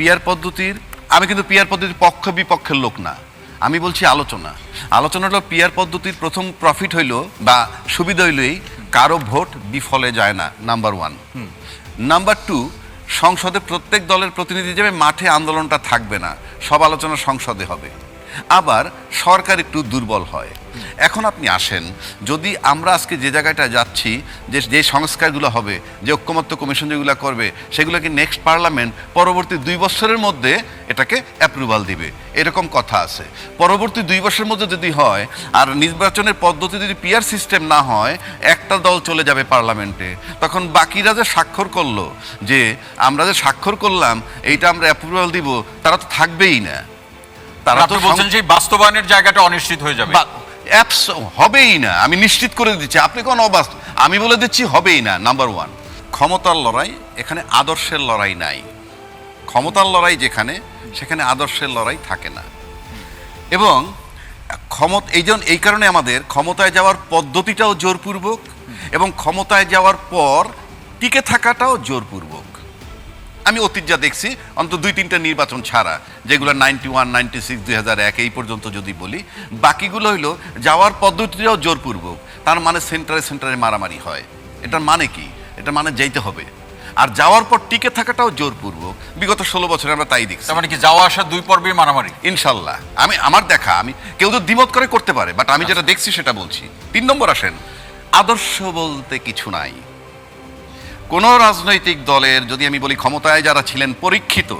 Peer পদ্ধতির আমি কিন্তু পিয়ার পদ্ধতির পক্ষ বিপক্ষের লোক না। আমি বলছি আলোচনা। আলোচনা হলো পিয়ার পদ্ধতির প্রথম প্রফিট হইল বা সুবিধা হইলই কারও ভোট বিফলে যায় না নাম্বার ওয়ান নাম্বার টু সংসদে প্রত্যেক দলের প্রতিনিধি হিসেবে মাঠে আন্দোলনটা থাকবে না। সব আলোচনা সংসদে হবে। আবার সরকার একটু দুর্বল হয়। এখন আপনি আসেন, যদি আমরা আজকে যে জায়গাটা যাচ্ছি, যে যে সংস্কারগুলো হবে, যে ঐক্যমত্য কমিশন যেগুলো করবে, সেগুলোকে নেক্সট পার্লামেন্ট পরবর্তী দুই বছরের মধ্যে এটাকে অ্যাপ্রুভাল দিবে। এরকম কথা আছে। পরবর্তী দুই বছরের মধ্যে যদি হয়, আর নির্বাচনের পদ্ধতি যদি পিয়ার সিস্টেম না হয়, একটা দল চলে যাবে পার্লামেন্টে তখন বাকিরা যে স্বাক্ষর করল, যে আমরা যে স্বাক্ষর করলাম, এইটা আমরা অ্যাপ্রুভাল দিব, তারা তো থাকবেই না। তারা আপনি বলছেন যে বাস্তবায়নের জায়গাটা অনিশ্চিত হয়ে যাবে। অ্যাপস হবেই না। আমি নিশ্চিত করে দিচ্ছি। আপনি কোন অবাস্ত আমি বলে দিচ্ছি হবেই না নাম্বার ওয়ান ক্ষমতার লড়াই এখানে আদর্শের লড়াই নাই। ক্ষমতার লড়াই যেখানে সেখানে আদর্শের লড়াই থাকে না। এবং ক্ষমত এই জন্য এই কারণে আমাদের ক্ষমতায় যাওয়ার পদ্ধতিটাও জোরপূর্বক এবং ক্ষমতায় যাওয়ার পর টিকে থাকাটাও জোরপূর্বক। আমি অতীত যা দেখছি অন্তত দুই তিনটা নির্বাচন ছাড়া যেগুলো নাইনটি ওয়ান নাইনটি সিক্স দুই হাজার এক এই পর্যন্ত যদি বলি বাকিগুলো হইল যাওয়ার পদ্ধতিটাও জোরপূর্বক তার মানে সেন্টারে সেন্টারে মারামারি হয়। এটার মানে কি? এটা মানে যাইতে হবে। আর যাওয়ার পর টিকে থাকাটাও জোরপূর্বক বিগত ষোলো বছরে আমরা তাই দেখছি। মানে কি যাওয়া আসা দুই পর্বে মারামারি? ইনশাল্লাহ। আমি আমার দেখা আমি কেউ তো দ্বিমত করে করতে পারে বাট আমি যেটা দেখছি সেটা বলছি। তিন নম্বর আসেন আদর্শ বলতে কিছু নাই। কোন রাজনৈতিক দলের, যদি আমি বলি ক্ষমতায় যারা ছিলেন পরীক্ষিত,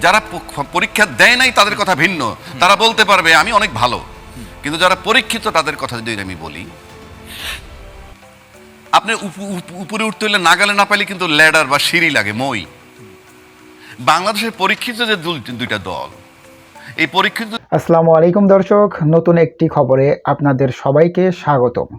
যারা পরীক্ষা দেয় নাই তাদের কথা ভিন্ন। তারা বলতে পারবে, আমি অনেক ভালো। কিন্তু যারা পরীক্ষিত, তাদের কথা যদি আমি বলি, আপনি উপ- উপ- উপরে উঠতে হলে নাগালে না পাইলে কিন্তু ল্যাডার বা সিঁড়ি লাগে, মই। বাংলাদেশের পরীক্ষিত যে দুই- দুইটা দল, এই পরীক্ষিত আসসালামু আলাইকুম দর্শক, নতুন একটি খবরে আপনাদের সবাইকে স্বাগতম।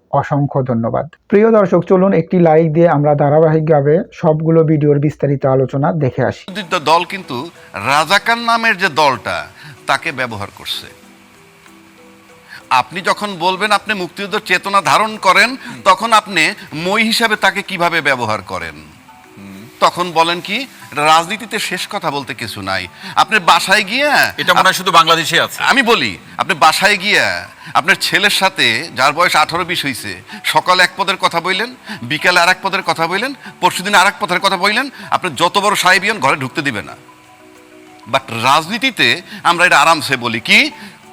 অসংখ্য ধন্যবাদ। প্রিয় দর্শক, চলুন একটি লাইক দিয়ে আমরা ধারাবাহিকভাবে সবগুলো ভিডিওর বিস্তারিত আলোচনা দেখে আসি। দল কিন্তু রাজাকার নামের যে দলটা, তাকে ব্যবহার করছে। আপনি যখন বলবেন আপনি মুক্তিযুদ্ধ চেতনা ধারণ করেন, তখন আপনি মই হিসাবে তাকে কীভাবে ব্যবহার করেন? তখন বলেন কি রাজনীতিতে শেষ কথা বলতে কিছু নাই। আপনি বাসায় গিয়ে এটা মনে হয় শুধু বাংলাদেশে আছে। আমি বলি আপনি বাসায় গিয়া আপনার ছেলের সাথে যার বয়স আঠারো বিশ হয়েছে সকাল এক পদের কথা বললেন বিকালে আর এক পদের কথা বললেন পরশুদিন আর এক পদের কথা বললেন আপনি যত বড় সাহেবিয়ন ঘরে ঢুকতে দিবে না। বাট রাজনীতিতে আমরা এটা আরামসে বলি কি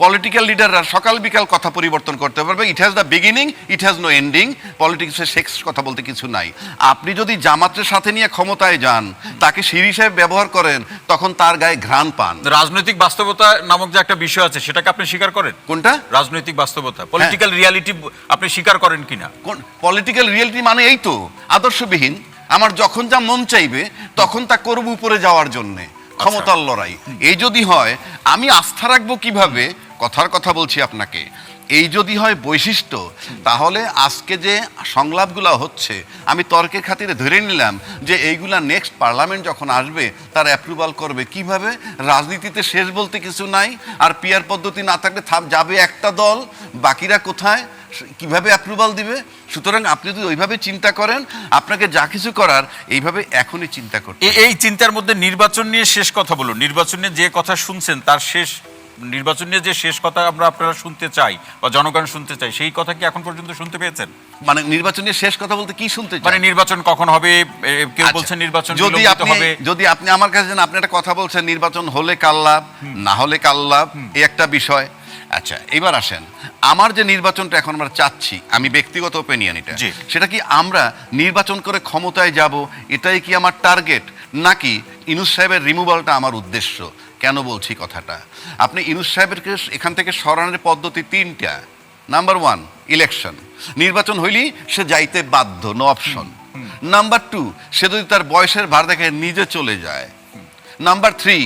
পলিটিক্যাল লিডাররা সকাল বিকাল কথা পরিবর্তন করতে পারবে। It has the beginning it has no ending পলিটিক্সের শেষ কথা বলতে কিছু নাই। আপনি যদি জামাতের সাথে নিয়ে ক্ষমতায় যান তাকে সিঁড়ি হিসেবে ব্যবহার করেন তখন তার গায়ে ঘ্রাণ পান। রাজনৈতিক বাস্তবতা নামক যে একটা বিষয় আছে সেটাকে আপনি স্বীকার করেন? কোনটা? রাজনৈতিক বাস্তবতা। পলিটিক্যাল রিয়ালিটি আপনি স্বীকার করেন কিনা? কোন পলিটিক্যাল রিয়ালিটি মানে এই তো আদর্শবিহীন। আমার যখন যা মন চাইবে তখন তা করব উপরে যাওয়ার জন্যে। ক্ষমতার লড়াই। এই যদি হয় আমি আস্থা রাখব কীভাবে? কথার কথা বলছি আপনাকে। এই যদি হয় বৈশিষ্ট্য, তাহলে আজকে যে সংলাপগুলো হচ্ছে, আমি তর্কের খাতিরে ধরে নিলাম যে এইগুলা নেক্সট পার্লামেন্ট যখন আসবে, তার অ্যাপ্রুভাল করবে কীভাবে? রাজনীতিতে শেষ বলতে কিছু নাই, আর পিয়ার পদ্ধতি না থাকলে যাবে একটা দল, বাকিরা কোথায়? কীভাবে অ্যাপ্রুভাল দিবে? সুতরাং আপনি যদি ওইভাবে চিন্তা করেন, আপনাকে যা কিছু করার, এইভাবে এখনই চিন্তা করতে এ- এই চিন্তার মধ্যে নির্বাচন নিয়ে শেষ কথা বলুন। নির্বাচন যে কথা শুনছেন, তার শেষ নির্বাচন নিয়ে যে শেষ কথা আমরা আপনারা শুনতে চাই বা জনগণ শুনতে চাই সেই কথা কি এখন পর্যন্ত শুনতে পেয়েছেন? মানে নির্বাচনের শেষ কথা বলতে কি শুনতে? মানে নির্বাচন কখন হবে? কেউ আচ্ছা, বলছেন নির্বাচন যদি আপনি যদি আপনি আমার কাছে আপনি একটা কথা বলছেন নির্বাচন হলে কাল্লাভ না হলে কাল্লাভ এই একটা বিষয়। আচ্ছা এবার আসেন। আমার যে নির্বাচনটা এখন আমরা চাচ্ছি আমি ব্যক্তিগত ওপিনিয়ন এটা। সেটা কি আমরা নির্বাচন করে ক্ষমতায় যাব? এটাই কি আমার টার্গেট নাকি ইনুস সাহেবের রিমুভালটা আমার উদ্দেশ্য? কেন বলছি কথাটা? আপনি ইনুস সাহেবেরকে এখান থেকে সরানোর পদ্ধতি তিনটা। নাম্বার ওয়ান ইলেকশন নির্বাচন হইলেই সে যাইতে বাধ্য নো অপশন নাম্বার টু সে যদি তার বয়সের ভার দেখে নিজে চলে যায়। নাম্বার থ্রি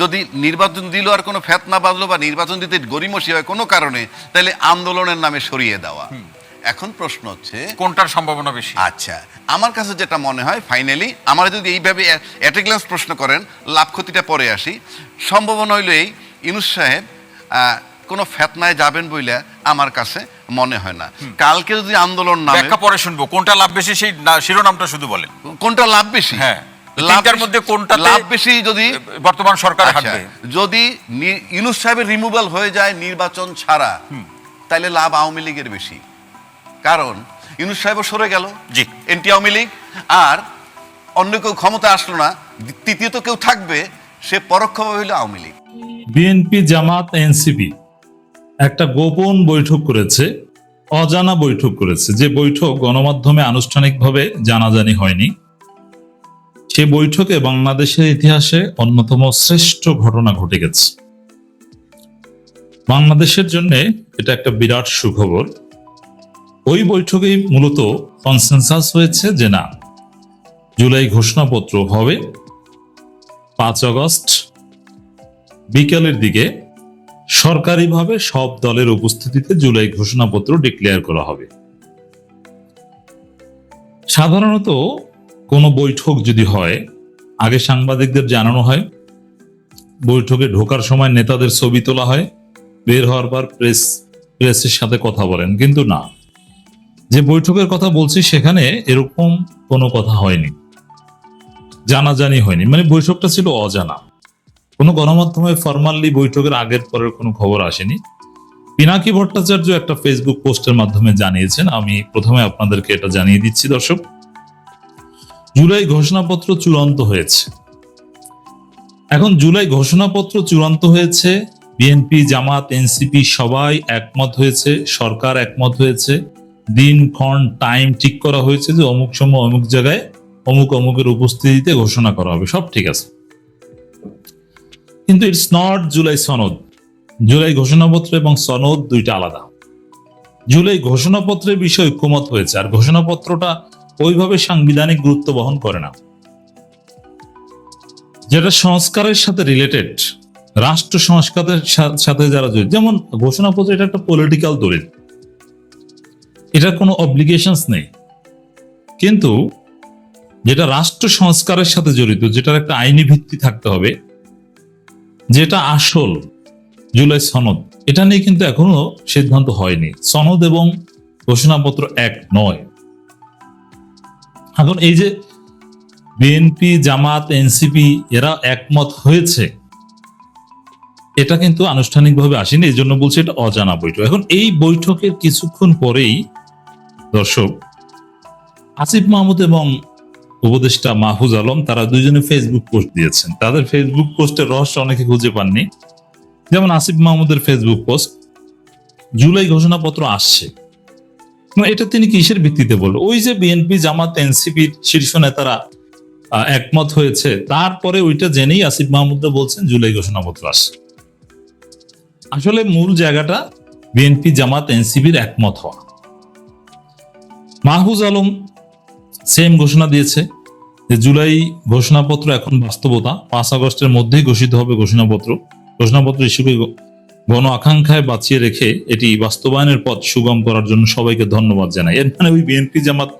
যদি নির্বাচন দিল আর কোনো ফ্যাত না বাঁধলো বা নির্বাচন দিতে গরিমসি হয় কোনো কারণে তাহলে আন্দোলনের নামে সরিয়ে দেওয়া। এখন প্রশ্ন হচ্ছে কোনটার সম্ভাবনা বেশি? আচ্ছা আমার কাছে যেটা মনে হয় ফাইনালি আমার যদি এইভাবে অ্যাট গ্লান্স প্রশ্ন করেন লাভ ক্ষতিটা পরে আসি। সম্ভাবনা হইল এই ইনুস সাহেব কোনো ফেতনায় যাবেন বইলে আমার কাছে মনে হয় না। কালকে যদি আন্দোলন নামে ব্যাখ্যা পরে শুনব কোনটা লাভ বেশি সেই শিরোনামটা শুধু বলেন। কোনটা লাভ বেশি? হ্যাঁ। লাভ তিনটার বেশি- মধ্যে কোনটাতে- লাভ বেশি যদি বর্তমান সরকার আচ্ছা, হাঁটবে? যদি নি- ইউনুস সাহেবের রিমুভাল হয়ে যায় নির্বাচন ছাড়া তাহলে লাভ আওয়ামী লীগের বেশি। কারণ ইউনুস সাহেবও সরে গেল জি। এনটি আওয়ামী লীগ আর অন্য কেউ ক্ষমতা আসলো না তৃতীয়ত কেউ থাকবে সে পরোক্ষভাবে হইল আওয়ামী লীগ। বিএনপি জামাত এনসিপি একটা গোপন বৈঠক করেছে অজানা বৈঠক করেছে। যে বৈঠক গণমাধ্যমে আনুষ্ঠানিকভাবে জানাজানি হয়নি সে বৈঠকে বাংলাদেশের ইতিহাসে অন্যতম শ্রেষ্ঠ ঘটনা ঘটে গেছে। বাংলাদেশের জন্য এটা একটা বিরাট সুখবর। ওই বৈঠকেই মূলত কনসেনসাস হয়েছে যে না, জুলাই ঘোষণাপত্র হবে। পাঁচ আগস্ট বিকেলের দিকে সরকারিভাবে সব দলের উপস্থিতিতে জুলাই ঘোষণাপত্র ডিক্লেয়ার করা হবে। সাধারণত কোনো বৈঠক যদি হয়, আগে সাংবাদিকদের জানানো হয়, বৈঠকে ঢোকার সময় নেতাদের ছবি তোলা হয়, বের হওয়ার পর প্রেস, প্রেসের সাথে কথা বলেন, কিন্তু না। যে বৈঠকের কথা বলছি সেখানে এরকম কোনো কথা হয়নি। জানাজানি হয়নি। মানে বৈঠকটা ছিল অজানা। কোনো গণমাধ্যমে ফরমালি বৈঠকের আগের পরের কোনো খবর আসেনি। পিনাকি ভট্টাচার্য একটা ফেসবুক পোস্টের মাধ্যমে জানিয়েছেন। আমি প্রথমে আপনাদেরকে এটা জানিয়ে দিচ্ছি, দর্শক। জুলাই ঘোষণাপত্র চূড়ান্ত হয়েছে। এখন জুলাই ঘোষণাপত্র চূড়ান্ত হয়েছে। বিএনপি, জামাত, এনসিপি সবাই একমত হয়েছে। সরকার একমত হয়েছে। দিন ক্ষণ টাইম ঠিক করা হয়েছে যে অমুক সময় অমুক জায়গায় অমুক অমুকের উপস্থিতিতে ঘোষণা করা হবে। সব ঠিক আছে। কিন্তু ইটস নট জুলাই সনদ। জুলাই ঘোষণাপত্র এবং সনদ দুইটা আলাদা। জুলাই ঘোষণাপত্রের বিষয়ে ঐক্যমত হয়েছে আর ঘোষণাপত্রটা ওইভাবে সাংবিধানিক গুরুত্ব বহন করে না। যেটা সংস্কারের সাথে রিলেটেড রাষ্ট্র সংস্কারের সাথে যারা জড়িত, যেমন ঘোষণাপত্র এটা একটা পলিটিক্যাল দলিল। এটার কোনো অব্লিগেশনস নেই। কিন্তু যেটা রাষ্ট্র সংস্কারের সাথে জড়িত, যেটার একটা আইনি ভিত্তি থাকতে হবে, যেটা আসল জুলাই সনদ, এটা নিয়ে কিন্তু এখনও সিদ্ধান্ত হয়নি। সনদ এবং ঘোষণাপত্র এক নয়। এখন এই যে বিএনপি, জামাত, এনসিপি, এরা একমত হয়েছে, এটা কিন্তু আনুষ্ঠানিকভাবে আসেনি এই জন্য বলছে এটা অজানা বৈঠক। এখন এই বৈঠকের কিছুক্ষণ পরেই দর্শক, আসিফ মাহমুদ এবং উপদেষ্টা মাহফুজ আলম, তারা দুইজনে ফেসবুক পোস্ট দিয়েছেন। তাদের ফেসবুক পোস্টের রহস্য অনেকে খুঁজে পাননি। যেমন আসিফ মাহমুদের ফেসবুক পোস্ট জুলাই ঘোষণাপত্র আসছে। এটা তিনি কিসের ভিত্তিতে বলল? ওই যে বিএনপি জামাত এনসিপির শীর্ষ নেতারা একমত হয়েছে, তারপরে ওইটা জেনেই আসিফ মাহমুদরা বলছেন জুলাই ঘোষণাপত্র আসছে। আসলে মূল জায়গাটা বিএনপি জামাত এনসিপির একমত হওয়া। মাহফুজ আলম সেম ঘোষণা দিয়েছে যে জুলাই ঘোষণাপত্র এখন বাস্তবতা, পাঁচ আগস্টের মধ্যেই ঘোষিত হবে ঘোষণাপত্র। ঘোষণাপত্র হিসেবে গণ আকাঙ্ক্ষায় বাঁচিয়ে রেখে এটি বাস্তবায়নের পথ সুগম করার জন্য সবাইকে ধন্যবাদ জানাই। এর মানে ওই বিএনপি জামাত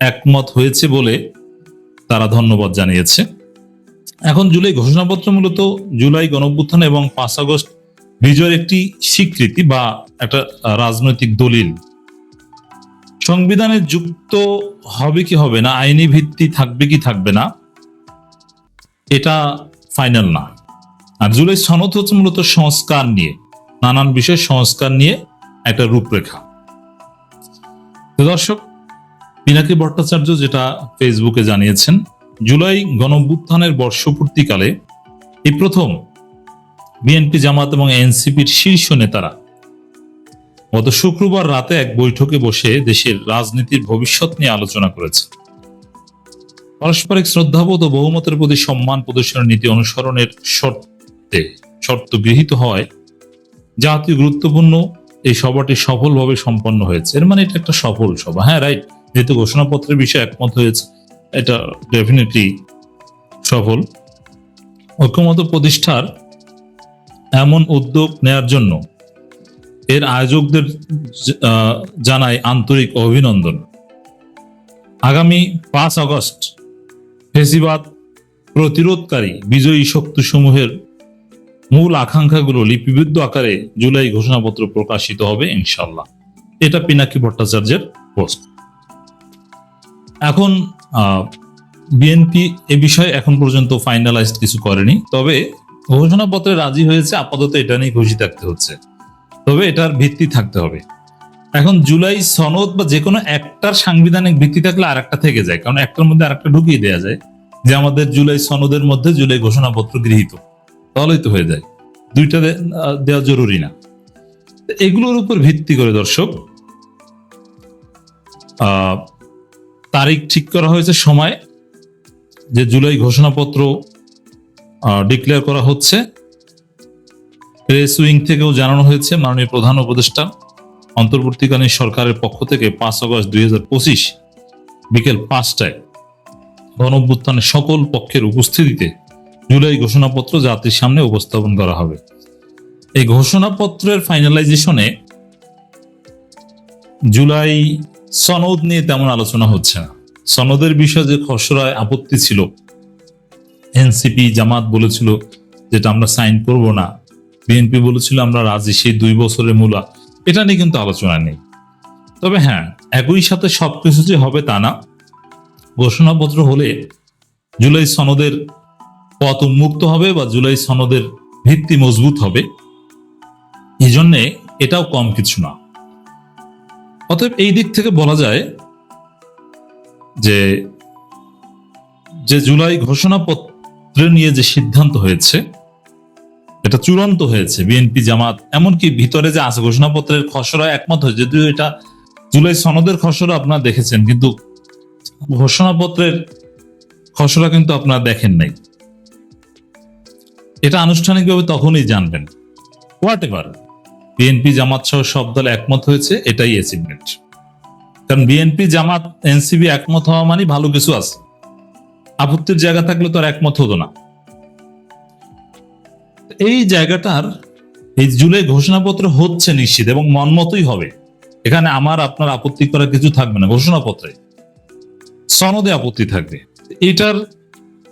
একমত হয়েছে বলে তারা ধন্যবাদ জানিয়েছে। এখন জুলাই ঘোষণাপত্র মূলত জুলাই গণঅভ্যুত্থান এবং পাঁচ আগস্ট বিজয়ের একটি স্বীকৃতি বা একটা রাজনৈতিক দলিল। সংবিধানে যুক্ত হবে কি হবে না, আইনি ভিত্তি থাকবে কি থাকবে না, এটা ফাইনাল না। আর জুলাই সনদ হচ্ছে মূলত সংস্কার নিয়ে, নানান বিষয় সংস্কার নিয়ে একটা রূপরেখা। দর্শক, পিনাকি ভট্টাচার্য যেটা ফেসবুকে জানিয়েছেন, জুলাই গণঅভ্যুত্থানের বর্ষপূর্তিকালে এই প্রথম বিএনপি জামাত এবং এনসিপির শীর্ষ নেতারা গত শুক্রবার রাতে এক বৈঠকে বসে দেশের রাজনীতির ভবিষ্যৎ নিয়ে আলোচনা করেছে। পারস্পরিক শ্রদ্ধাবোধ ও বহুমতের প্রতি সম্মান প্রদর্শনের নীতি অনুসরণের শর্তে, শর্ত গৃহীত হয় জাতীয় গুরুত্বপূর্ণ, এই সভাটি সফলভাবে সম্পন্ন হয়েছে। এর মানে এটা একটা সফল সভা। হ্যাঁ রাইট। যেহেতু ঘোষণাপত্রের বিষয়ে একমত হয়েছে, এটা ডেফিনেটলি সফল। ঐক্যমত প্রতিষ্ঠার এমন উদ্যোগ নেয়ার জন্য এর আয়োজকদের জানাই আন্তরিক অভিনন্দন। আগামী পাঁচ আগস্ট ফেসিবাদ প্রতিরোধকারী বিজয়ী শক্তিসমূহের মূল আকাঙ্ক্ষাগুলো লিপিবদ্ধ আকারে জুলাই ঘোষণাপত্র প্রকাশিত হবে ইনশাল্লাহ এটা পিনাকি ভট্টাচার্যের পোস্ট। এখন বিএনপি এ বিষয়ে এখন পর্যন্ত ফাইনালাইজড কিছু করেনি, তবে ঘোষণাপত্রে রাজি হয়েছে, আপাতত এটা নিয়ে খুশি থাকতে হচ্ছে। তবে এটার ভিত্তি থাকতে হবে। এখন জুলাই সনদ বা যে কোনো একটার সাংবিধানিক ভিত্তি থাকলে আর একটা থেকে যায়, কারণ একটার মধ্যে আরেকটা ঢুকিয়ে দেওয়া যায়, যে আমাদের জুলাই সনদের মধ্যে জুলাই ঘোষণাপত্র গৃহীত। তাহলেই তো হয়ে যায়। দুইটা দেওয়া জরুরি না। এগুলোর উপর ভিত্তি করে দর্শক তারিখ ঠিক করা হয়েছে সময়, যে জুলাই ঘোষণাপত্র ডিক্লেয়ার করা হচ্ছে। প্রেস উইং থেকেও জানানো হয়েছে মাননীয় প্রধান উপদেষ্টা। অন্তর্বর্তীকালীন সরকারের পক্ষ থেকে পাঁচ আগস্ট দুই হাজার পঁচিশ বিকেল পাঁচটায় গণঅভ্যুত্থানের সকল পক্ষের উপস্থিতিতে জুলাই ঘোষণাপত্র জাতির সামনে উপস্থাপন করা হবে। এই ঘোষণাপত্রের ফাইনালাইজেশনে জুলাই সনদ নিয়ে তেমন আলোচনা হচ্ছে না। সনদের বিষয়ে যে খসড়ায় আপত্তি ছিল, এনসিপি জামাত বলেছিল যেটা আমরা সাইন করব না বিএনপি বলেছিল, আমরা রাজি সেই দুই বছরের মূলা। এটা নিয়ে কিন্তু আলোচনা নেই। তবে হ্যাঁ একই সাথে সবকিছু যে হবে তা না। ঘোষণাপত্র হলে জুলাই সনদের পথ উন্মুক্ত হবে বা জুলাই সনদের ভিত্তি মজবুত হবে। এই জন্যে এটাও কম কিছু না। অতএব এই দিক থেকে বলা যায় যে যে জুলাই ঘোষণাপত্র নিয়ে যে সিদ্ধান্ত হয়েছে এটা চূড়ান্ত হয়েছে বিএনপি জামাত। এমনকি ভিতরে যে আছে, ঘোষণাপত্রের খসড়া একমত হয়েছে, যদিও এটা জুলাই সনদের খসড়া আপনারা দেখেছেন, কিন্তু ঘোষণাপত্রের খসড়া কিন্তু আপনারা দেখেন নাই। এটা আনুষ্ঠানিকভাবে তখনই জানবেন। হোয়াট এভার বিএনপি জামাত সহ সব দল একমত হয়েছে, এটাই অ্যাচিভমেন্ট কারণ বিএনপি জামাত এনসিবি একমত হওয়া মানে ভালো কিছু আছে। আপত্তির জায়গা থাকলে তো আর একমত হতো না। এই জায়গাটার এই জুলাই ঘোষণাপত্র হচ্ছে নিশ্চিত এবং মনমতই হবে। এখানে আমার, আপনার আপত্তি করার কিছু থাকবে না, ঘোষণাপত্রে। সনদে আপত্তি থাকবে। এটার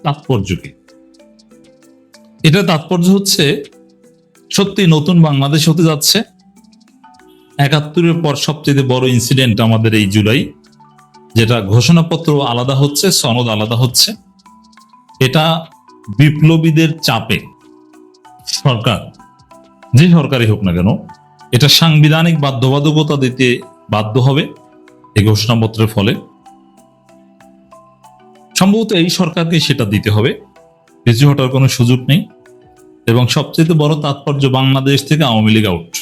তাৎপর্য কি? এটা তাৎপর্য হচ্ছে, সত্যি নতুন বাংলাদেশ হতে যাচ্ছে। একাত্তরের পর সবচেয়ে বড় ইনসিডেন্ট আমাদের এই জুলাই, যেটা ঘোষণাপত্র আলাদা হচ্ছে, সনদ আলাদা হচ্ছে। এটা বিপ্লবীদের চাপে সরকার, যে সরকারই হোক না কেন, এটা সাংবিধানিক বাধ্যবাধকতা দিতে বাধ্য হবে এই ঘোষণাপত্রের ফলে। সম্ভবত এই সরকারকে সেটা দিতে হবে পিছু হটার কোনো সুযোগ নেই এবং সবচেয়ে বড় তাৎপর্য বাংলাদেশ থেকে আওয়ামী লীগ আউট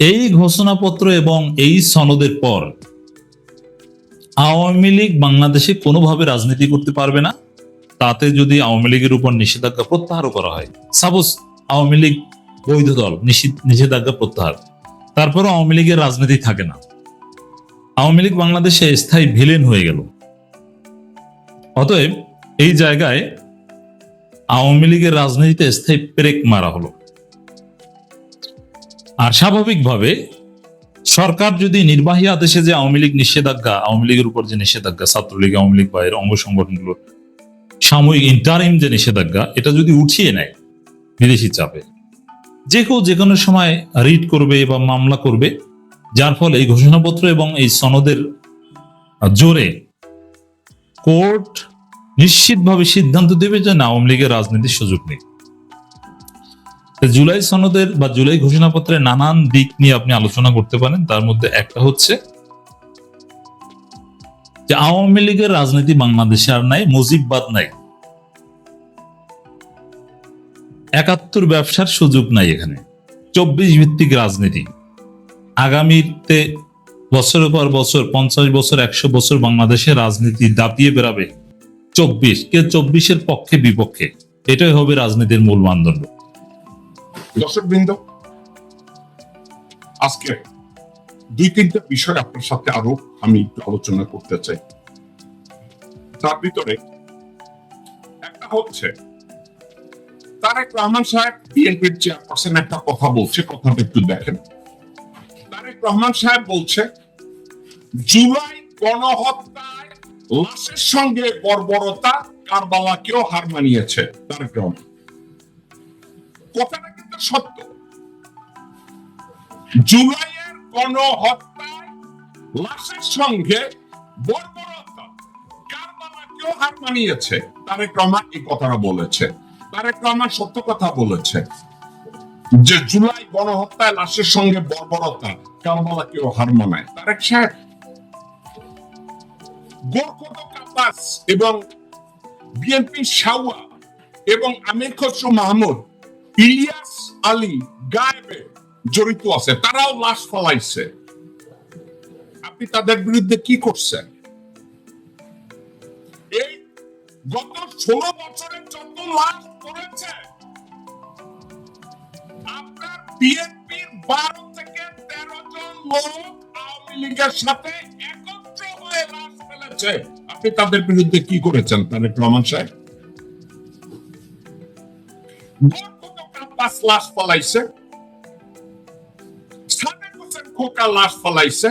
এই ঘোষণাপত্র এবং এই সনদের পর আওয়ামী লীগ বাংলাদেশে কোনোভাবে রাজনীতি করতে পারবে না। তাতে যদি আওয়ামী লীগের উপর নিষেধাজ্ঞা প্রত্যাহারও করা হয় সাপোজ আওয়ামী লীগ বৈধ দল নিষেধাজ্ঞা প্রত্যাহার, তারপরও আওয়ামী লীগের রাজনীতি থাকে না। আওয়ামী লীগ বাংলাদেশে স্থায়ী ভিলেন হয়ে গেল। অতএব এই জায়গায় আওয়ামী লীগের রাজনীতিতে স্থায়ী ব্রেক মারা হলো। আর স্বাভাবিকভাবে সরকার যদি নির্বাহী আদেশে যে আওয়ামী লীগ নিষেধাজ্ঞা, আওয়ামী লীগের উপর যে নিষেধাজ্ঞা, ছাত্রলীগ, আওয়ামী লীগ বা এর অঙ্গ সংগঠনগুলোর সাময়িক ইন্টারিম যে নিষেধাজ্ঞা, এটা যদি উঠিয়ে নেয় বিদেশি চাপে, যে কেউ যে কোনো সময় রিট করবে বা মামলা করবে, যার ফলে এই ঘোষণাপত্র এবং এই সনদের জোরে কোর্ট নিশ্চিতভাবে সিদ্ধান্ত দেবে যে না, আওয়ামী লীগের রাজনীতির সুযোগ নেই। জুলাই সনদের বা জুলাই ঘোষণাপত্রের নানান দিক নিয়ে আপনি আলোচনা করতে পারেন। তার মধ্যে একটা হচ্ছে যে আওয়ামী লীগের রাজনীতি বাংলাদেশে আর নাই, মুজিববাদ নাই। একাত্তর ব্যবসার সুযোগ নাই এখানে। চব্বিশ ভিত্তিক রাজনীতি। আগামীতে বছরের পর বছর, পঞ্চাশ বছর, একশো বছর বাংলাদেশের রাজনীতি দাপিয়ে বেড়াবে। চব্বিশ, কে চব্বিশের পক্ষে বিপক্ষে, এটাই হবে রাজনীতির মূল মানদণ্ড। দর্শক বৃন্দ আজকে দুই তিনটা বিষয় আপনার সাথে আরও আমি একটু আলোচনা করতে চাই। তার ভিতরে একটা হচ্ছে তারেক রহমান সাহেব বিএনপির চেয়ারপারসন একটা কথা বলছে, কথাটা একটু দেখেন। তারেক রহমান সাহেব বলছে, জুলাই গণহত্যায় লাশের সঙ্গে বর্বরতা, কারবালাকেও হার মানিয়েছে তারেক রহমান। কথাটা কিন্তু সত্য। জুলাইয়ের গণহত্যায় লাশের সঙ্গে মানিয়েছে তারেক রহমান এই কথাটা বলেছে। তারেক রহমান সত্য কথা বলেছে। যে জুলাই গণহত্যায় লাশের সঙ্গে বর্বরতা হার মানায় তারেক সাহেব কাপাস এবং বিএনপি এবং আমির খসরু মাহমুদ, ইলিয়াস আলী গায়েবে জড়িত আছে। তারাও লাশ ফলাইছে। আপনি তাদের বিরুদ্ধে কি করছেন? এই গত ষোলো বছরে যত লাশ পড়েছে আপনার বিএনপির বারো থেকে তেরো জন লোক আওয়ামী লীগের সাথে একত্র হয়ে ফেলেছে। আপনি তাদের বিরুদ্ধে কি করেছেন, তারেক রহমান সাহেব? লাশ ফলাইছে? খোকা লাশ ফলাইছে?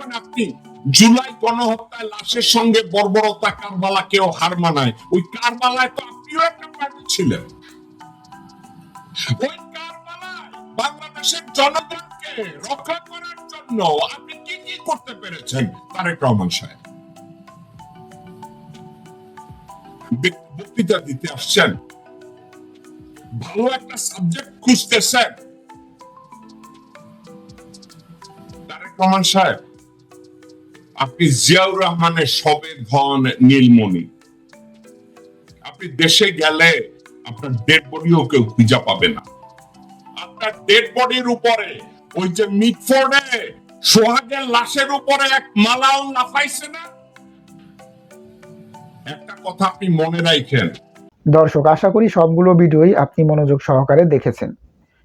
দেখুন আপনি জুলাই গণহত্যায় লাশের সঙ্গে বর্বরতা কারবালা কেউ হার মানায়। ওই কারবালায় তো আপনিও একটা পার্টি ছিলেন। ওই কারবালায় বাংলাদেশের জনগণকে রক্ষা করার জন্য আপনি কি কি করতে পেরেছেন, তারেক রহমান সাহেব? বক্তৃতা দিতে আসছেন। ভালো একটা সাবজেক্ট খুঁজতেছেন। তারেক রহমান সাহেব আপনি জিয়াউর রহমানের সবে ধন নীলমণি। আপনি দেশে গেলে আপনার ডেড বডিও কেউ খুঁজে পাবে না। আপনার ডেড বডির উপরে, ওই যে মিটফোর্ডে, সোহাগের লাশের উপরে এক মালাও লাফাইছে না? একটা কথা আপনি মনে রাখেন। দর্শক, আশা করি সবগুলো ভিডিওই আপনি মনোযোগ সহকারে দেখেছেন।